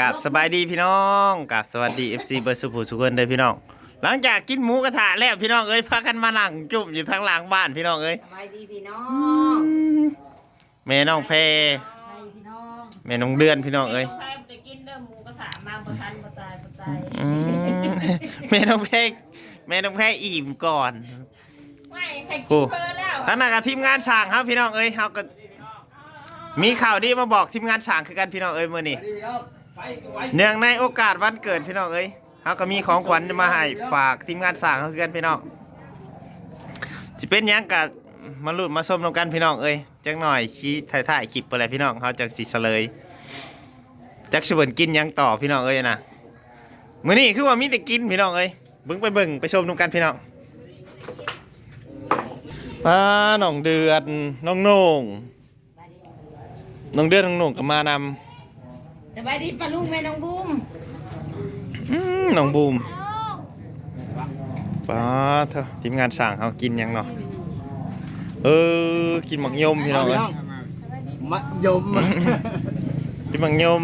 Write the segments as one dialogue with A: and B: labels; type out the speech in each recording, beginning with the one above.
A: กับสบายดีพี่น้องกับสวัสดี FC เบอร์สุภูสุคนเด้อพี่น้อง หลังจากกินหมูกระทะแล้วพี่น้องเอ้ยพากันมานั่งจุ่มอยู่ทางหลังบ้านพี่น้องเอ้ย
B: สบายดีพี่น้อง
A: แม่น้องเพ
B: สบายดีพี่น้อง
A: แม่น้องเดือนพี่น้องเอ้ย
C: ใครไปกินเด้อหมูกระทะมาบ่ทันบ่ตายบ่ตาย
A: อืมแม่น้องเพแม่น้องเพอิ่มก่อน
C: ไม่ใคร
A: โอ้
C: กินเพอแล้ว
A: ท่านนักทีมงานช่างครับพี่น้องเอ้ยเฮาก็มีข่าวดีมาบอกทีมงานช่างคือกันพี่น้องเอ้ยมื้อนี้ เนื่องในโอกาสวันเกิดพี่น้องเอ้ยเฮาก็มีของขวัญมาให้ฝากทีมงานช่งเขาคือกันพี่น้องสิเป็นยังกะมาลุ้นมาส้มนำกันพี่น้องเอ้ยจักหน่อยชี้ถ่ายๆคลิปไปเลยพี่น้องเฮาจักสิเฉลยจักสิเบิ่นกินยังต่อพี่น้องเอ้ยนะมื้อนี้คือว่ามีแต่กินพี่น้องเอ้ยเบิ่งไปเบิ่งไปชมนำกันพี่น้องป้าน้องเดือนน้องหน่งน้องเดือนน้องหน่งก็มาน
B: สบายดีป้าลุงแม่น้องบูมำ
A: อืมน้องบูมป้าเถอะทีมงานสั่งเขากินหยังเนาะเออกินหมักยมพี่น้องเอ้ย
D: มะยม
A: กินหมักยม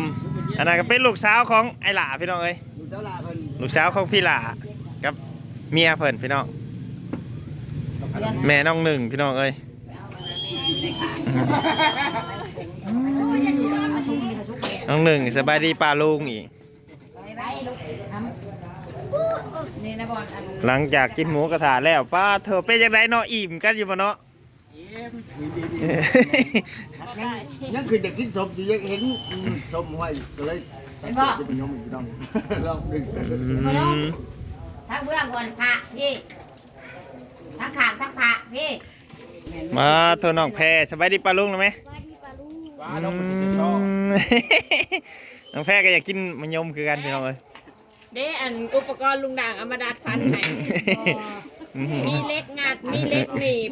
A: อันนั้นก็เป็นลูกสาวของไอ้หล่าพี่น้องเอ้ย
D: ลูกเจ้าลาเพิ่น
A: ลูกสาวของพี่หล่ากับเมียเพิ่นพี่น้องแม่น้องหนึ่งพี่น้องเอ้ย น้องหนึ่งสบายดีป้าลุงอีก
B: ไปไปลูกทำนี่นะบอลอัน
A: หลังจากกินหมูกระทะแล้วป้าเธอเป็นยังไงเนาะอิ่มกันอยู่ปะเนาะ
D: ยังยังคือจะกินศพอยู่ยังเห็นอืมศพไว้ก็เลยตัดสินใจเป็นยมอยู่ดองรอบหนึ่ง
A: อืม
B: ทั้งเบื้องบนพระพี่ทั้งขางทั้งพระพี่
A: มาเธอน้องแพรสบายดีปลาลุงนะไหม
D: ว้าน้องมันจะชอบ
A: อืมน้องแพรก็อยากกินมันยมคือกันพี่น้องเอ้ย
C: เด้อันอุปกรณ์ลุงด่างเอามาดัดฟันให้
A: อืม
C: มีเล็กงัดมีเล็กหนีบ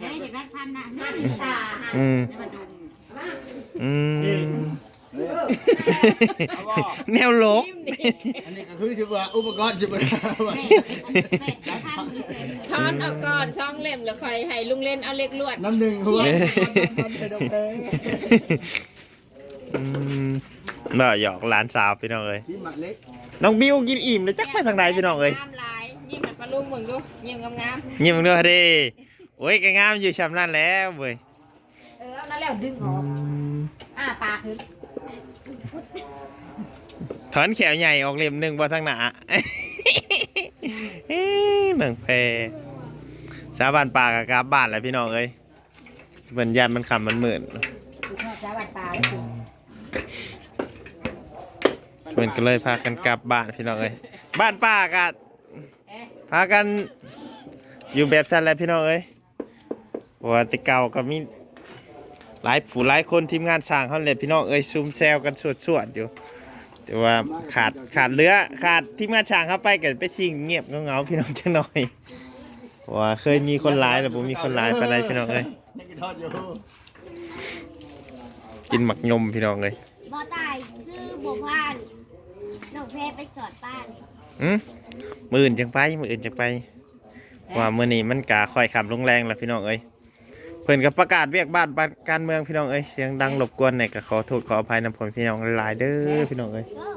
B: ให้เด็กได้พันนะหน้าตา
A: อืมอืม แนวโลก
D: อันนี้ก็คือชื่อว่าอุปกรณ์ชื่อว่า
C: ทอนเอาก่อนช่องเล่มแล้วค่อยให้ลุงเล่นเอาเล็กลวด
D: น้ำหนึ่งหัวมันเป็นดอกแดง
A: อืมน่าหยอกหลานสาวพี่น้องเอ้ย
D: ที่หมักเล็ก
A: น้องบิวกินอิ่มเลยจักไปทางไหนพี่น้องเอ้ย
C: งามหลายยิ่งหันปลาลุงมึงดูยิ่งงามงาม
A: ยิ้มเด้อเด้โอ้ยแกงามอยู่ชำนั่นแล้วเว้ย
B: เออแล้วแล้วดึงออกอ้าปากขึ้น
A: ถอนแขวใหญ่ออกเล่มหนึ่งบ่ทางหนาเอ้ยหนังแพสาบานปากกับกาบบ้านแหล้วพี่น้องเอ้ยเหมือนยันมันคำมันหมื่น
B: ข้าวจ้าบัดตาเลยสิ
A: เพื่อนก็เลยพากันกลับบ้านพี่น้องเอ้ยบ้านป้ากะ
B: เอ๊ะ
A: พากันอยู่แบบนั้นแหละพี่น้องเอ้ยเพราะว่าแต่เก่าก็มีหลายผู้หลายคนทีมงานสร้างเขาเลยพี่น้องเอ้ยซุ่มแซวกันสวดๆอยู่ แต่ว่าขาดขาดเรือขาดทีมงานช่างเข้าไปกันไปชิงเงียบเงาๆพี่น้องจังหน่อยเพราะว่าเคยมีคนร้ายแต่ผมมีคนร้ายไปไหนใดพี่น้องเอ้ย
D: ยังกินทอดอยู่
A: กินหมักยมพี่น้องเอ้ย
E: บ่ตายคือบ่พลาดดอกแพรไปจอดบ้าน
A: อืมมืออื่นจังไปมืออื่นจังไปว่ามื้อนี้มันกาค่อยขับลงแรงแล้วพี่น้องเอ้ยเพิ่นก็ประกาศเรียกบ้านบ้านการเมืองพี่น้องเอ้ยเสียงดังรบกวนเนี่ยก็ขอโทษขออภัยนำผมพี่น้องหลายๆเด้อพี่น้องเอ้ย
E: เออ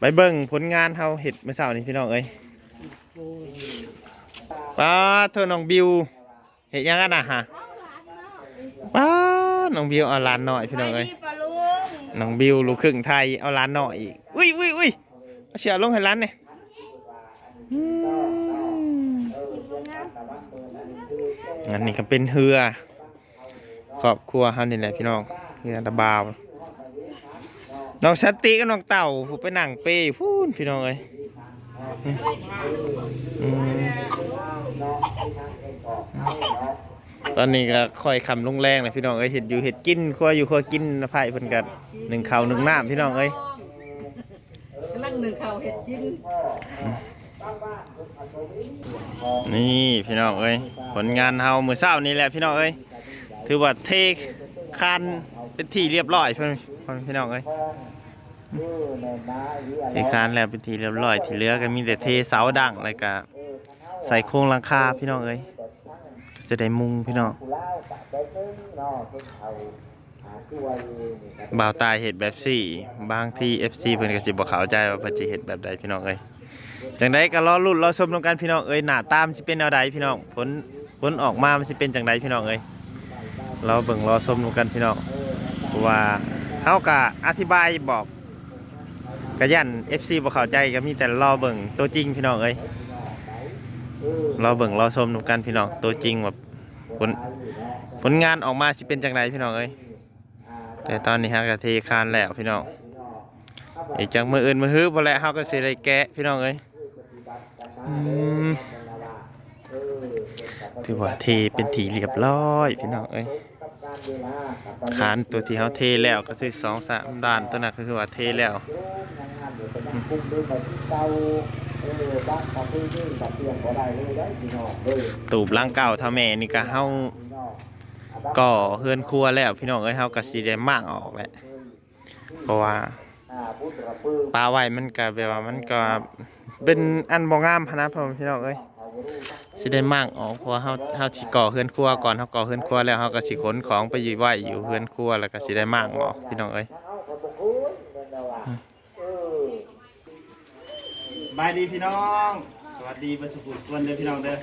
A: ไปเบิ่งผลงานเฮาเฮ็ดเมื่อเช้านี้พี่น้องเอ้ยป้าเธอน้องบิวเฮ็ดหยังกันน่ะฮะป้าน้องบิวเอาหลานน้อยพี่น้องเอ้ย
C: ปลาลุง
A: น้องบิวลูกครึ่งไทยเอาหลานน้อยอีกอุ้ยอุ้ยอุ้ยเอาเชือกลงให้หลานเนี่ยอืม อันนี้ก็เป็นเรือครอบครัวเฮานี่แหละพี่น้องเรือตะบาวน้องสันติกับน้องเต่าผูไปนั่งเป้พูนพี่น้องเอ้ยตอนนี้ก็ค่อยคำลงแรงเลยพี่น้องเอ้ยเห็ดอยู่เห็ดกินครัวอยู่ครัวกินนะไผ่เพิ่นกันหนึ่งเข้าหนึ่งน้ำพี่น้องเอ้ย
B: กำลังหนึ่งเข้าเห็ดกิน
A: นี่พี่น้องเอ้ยผลงานเฮามือเช้านี้แหละพี่น้องเอ้ยถือว่าเทคันเป็นที่เรียบร้อยพิ่นเพิ่นพี่น้องเอ้ยเทคานแล้วเป็นที่เรียบร้อย ที่เหลือก็มีแต่เทเสาดังแล้วก็ใส่โครงหลังคาพี่น้องเอ้ยจะได้มุงพี่น้องบ่าวตายเห็ดแบบสี่ บางที่ FC เพิ่นก็สิบ่เข้าใจว่าเพิ่นสิเฮ็ดแบบใดพี่น้องเอ้ย จังไดก็รอลุ้นรอชมนำกันพี่น้องเอ้ยหน้าตามสิเป็นแนวใดพี่น้องผลผลออกมามันสิเป็นจังไดพี่น้องเอ้ยรอเบิ่งรอชมนำกันพี่น้องว่าเฮาก็อธิบายบอกก็ยัน FC บ่เข้าใจก็มีแต่รอเบิ่งตัวจริงพี่น้องเอ้ยรอเบิ่งรอชมนำกันพี่น้องตัวจริงแบบผลผลงานออกมาสิเป็นจังไดพี่น้องเอ้ยแต่ตอนนี้ฮะกะเทคานแล้วพี่น้องอีกจากมืออื่นมือฮื้อพอแล้วเฮาก็สิได้แกะพี่น้องเอ้ย ถือว่าเทเป็นทีเรียบร้อยพี่น้องเอ้ยคานตัวที่เฮาเทแล้วก็คือสองสามด้านตัวนั้นก็คือว่าเทแล้วตูบหลังเก่าท่าแม่นี่ก็เฮาก็เฮือนครัวแล้วพี่น้องเอ้ยเฮาก็สิได้มากออกแหละเพราะว่า ปลาไว้มันก็แบบว่ามันก็เป็นอันบ่งามพะนะพ่อแม่พี่น้องเอ้ยสิได้มากออกเพราะว่าเฮาเฮาสิก่อเฮือนครัวก่อนเฮาก่อเฮือนครัวแล้วเฮาก็สิขนของไปอยู่ไว้อยู่เฮือนครัวแล้วก็สิได้มากออกพี่น้องเอ้ยบายดีพี่น้อง สวัสดีเบ่สุขุทุกคนเด้อพี่น้องเด้อ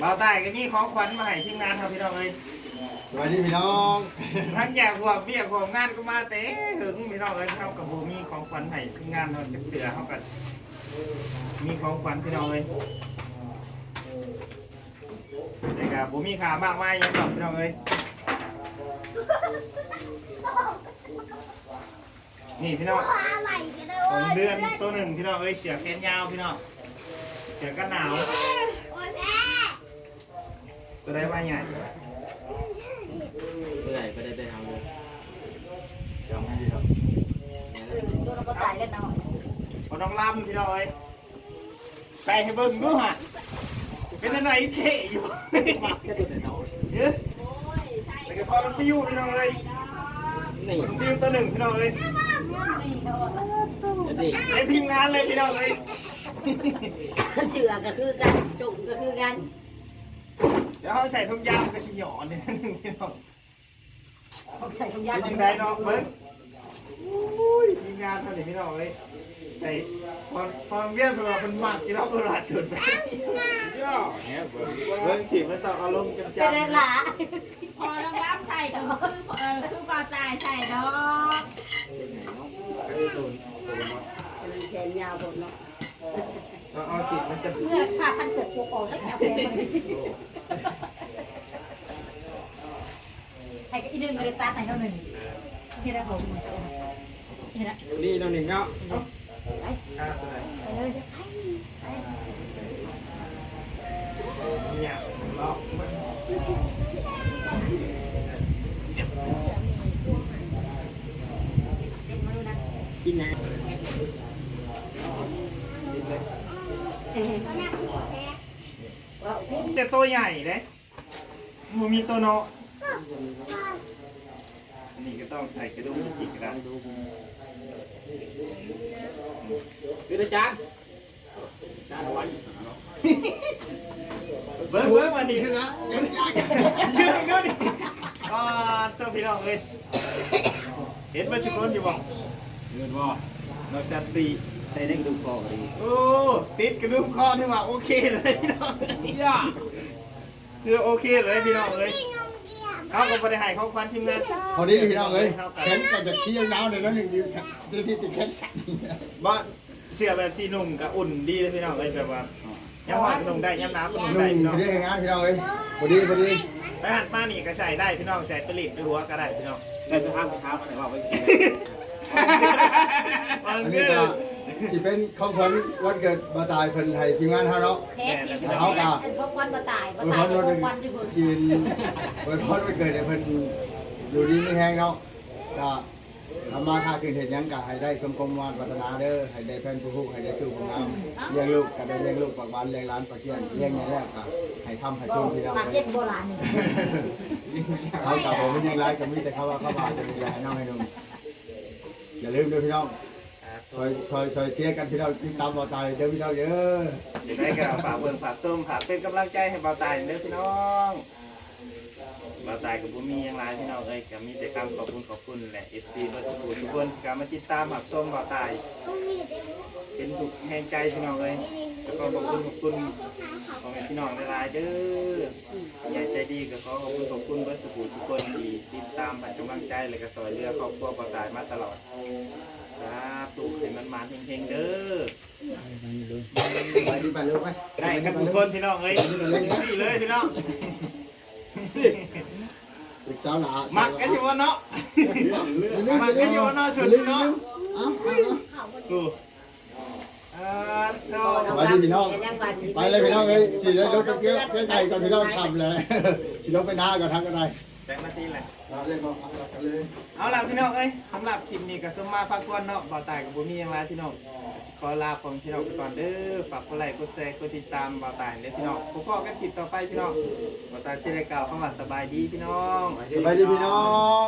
A: บ่าวใต้ก็มีของขวัญมาให้ทีมงานครับพี่น้องเอ้ย
D: สวัสดีพี่น้อง
A: ทั้งอยากหัวเบี้ยหัวงานก็มาเต้ถึงพี่น้องเอ้ยเท่ากับโบมีของขวัญให้ทีมงานเราจะเสือเขากันมีของขวัญพี่น้องเอ้ยแต่กับโบมีขามากมายยังดอกพี่น้องเอ้ยนี่พี่น้อง
E: อะไรกันเล
A: ขอยงเดือนตัวหนึ่งพี่น้องเอ้ยเสือแขนยาวพี่น้องเสือกันหนาว
E: โอ้ยแม่
A: ตัวได้ว่าใหญ่
F: เมื่อไหร่ก็ได้ไปทำเลย
B: ตัว เราก็ตายแล้วเนาะ
A: พอน้องลำพี่น้องเอ้ยไปให้เบิ่งดูฮะเป็นอะไรเท่อยู่เยอะแต่ก็พอมันปิ้วพี่น้องเอ้ย
F: นี่
A: มันปิ้วตัวหนึ่งพี่น้องเอ้ย
F: จะดิ
A: ในทีมงานเลยพี่น้องเอ้ย
B: เสือก็คือกันจุกก็คือกัน
A: เดี๋ยวเขาใส่ทุกอย่างก็สิหยอนเนี่ยพี่น้อง
B: ใส่ถุงยา
A: เป็นยังไงเนาะเบิ้ง อุ้ยทีมงานเท่านี้พี่น้องเอ้ยใส่พอพอเวียนตัวเป็นหมักพี่น้องตัวหลาดสุดไปเบิ้งฉีดมันต้องอารมณ์จำจ
B: เป็น
A: จำ
B: ไรล่ะ
C: พอน้องรับใส่เด้อเออคือปลาตายใส่เด้อ
B: แขนยาวผมเนาะ
A: เอาเอาฉีดมันจะ
B: เมื่อถ้าพันเกิดตัวอ่อนแล้วแขนมันให้ก็อีหนึ่งเลยตาไหนเท่านึงที่ได้ผมนี่นะ
F: นี่น้องหนึ่งเนาะ
A: ฆ่าตัวไหน
B: ไปเลย
A: เนี่ยลอกมัน
B: มาดูนะ
F: กินนะ
B: เออ
A: แต่ตัวใหญ่เลยมันมีตัวเนาะอันนี้ก็ต้องใส่กระดุมจิกกระดาษ
F: คืออาจารย์จานวัน
A: เบิ้งเบิ้งวันนี้คืออะเชื่อเชื่อดิอ่าตัวพี่น้องเลยเห็นมันชุกคนอยู่บ่
F: เงินบ่
A: นอกจากตี
F: ใช้เด้งดูคอดี
A: โอ้ติดกระดุมคอนี่ว่าโอเคเลยพี่น้อง
F: ย่า
A: คือโอเคเลยพี่น้องเลย เขาก็บริหารของควันทีมงาน
D: พอดีพี่น้องเอ้ยแขนก็จะขี้ยาวๆเลยแล้วหนึ่งนิ้วที่ที่ติดแขนสั่น
A: บ่เสื้อแบบสีนุ่งกับอุ่นดีเลยพี่น้องเลยแบบว่าย้ำหอยก็นุ่งได้ย้ำน้ำก็นุ่ง
D: นุ่
A: ได้
D: ง
A: พี่น้อง
D: เรียกงานพี่น้องเอ้ยพอดีพอดี
A: ไปหันมานี่ก็ใส่ได้พี่น้องใส่ไปรีดไปหัวก็ได้พี่น้อง
F: ได้ไปห้ามเช้ามาไหนว่าไว้กิน
A: มัน
D: อัน
A: คื
D: นี้
A: อ
D: ก็ ที่เป็นของขวัญวันเกิดมาตายเพิ่นให้ทีมงานเฮาเนาะ
B: เทสที่เป็นพวกควันมาตายมา
D: อวย
B: ตา
D: พ
B: ย
D: ร
B: เป็น
D: วัน
B: พวกควันที่บุญ
D: จีนอวยพรวันเกิดให้เพิ่นอยู่ดีมีแฮงเนาะก็ทำมาค้าขึ้นเฮ็ดหยังก็ให้ได้สมความวาปรารถนาเด้อให้ได้แฟนผู้ฮู้ให้ได้สู้ผู้งามเลี้ยงลูกก็ได้เลี้ยงลูกปากบ้านเลี้ยงหลานปากเกี้ยนเลี้ยงอย่างแรกก็ให้ทำให้ทุนพี่น้อง
B: มา
D: เอ้
B: เย็
D: ย
B: นโบราณนี่
D: เขากับผมมันยังไลฟ์ก็มีแต่เขาว่าเขาบาจะมีอะไรให้น้องให้นุ่มอย่าลืมด้วยพี่น้อง ซอยซอยซอยเสียกันพี่น้องติดตามต่อตายเด้อพี่น้องเด้อ
A: จะได้ก็ฝากเบิ่งฝากส้มฝากเป็นกำลังใจให้เบาตายเด้อพี่น้องบ่าวตายกับบุมีหยังหลายพี่น้องเอ้ยก็มีแต่คำขอบคุณขอบคุณแหละ FC เบ่สุขุทุกคนก็มาติดตามรับชมบ่าวตาย เป็นทุกแห่งใจพี่น้องเอ้ยแล้วก็ขอบคุณขอบคุณพ่อแม่พี่น้องหลายๆเด้อใหญ่ใจดีก็ขอขอบคุณขอบคุณเบ่สุขุทุกคนที่ติดตามให้กำลังใจและก็ซอยเหลือครอบครัวบ่าวตายมาตลอด ครับถูกให้มันมาเฮงๆเด้อ
D: ไปดีไปเร็วไป
A: ได้ครับทุกคนพี่น้องเอ้ยนี่เลยพี่น้อง
D: อีกสาวหนา
A: มั
D: มั
A: กกันอยู่วะเนาะ
D: มั
A: มักกันอยู่วะเนาะสุดเนาะ
D: เอาเอาเอา
A: ดูอ่าเนาะ
D: สวัสดีพี่น้อง ไปเลยพี่น้องเอ้ยสิได้รถเกี่ยวเกี่ยวไก่ก่อนพี่น้องทำเลยสิลงไปหน้าก่อนทักก็ได้
A: แบ่งมาทีเลย
D: เอาเลยบอกเอาเลย
A: เอาล่ะพี่น้องเอ้ยสำหรับคลิปนี้ก็สมมาพักผ่อนเนาะบ่าวตายกับบุมีหยังไรพี่น้องขอลาผมพี่น้องไปก่อนเด้อฝากกดไลค์กดแชร์กดติดตามบ่าวตายเด้อพี่น้องพบกันคลิปต่อไปพี่น้องบ่าวตายสิได้กล่าวคำว่าสบายดีพี่น้อง
D: สบายดีพี่น้อง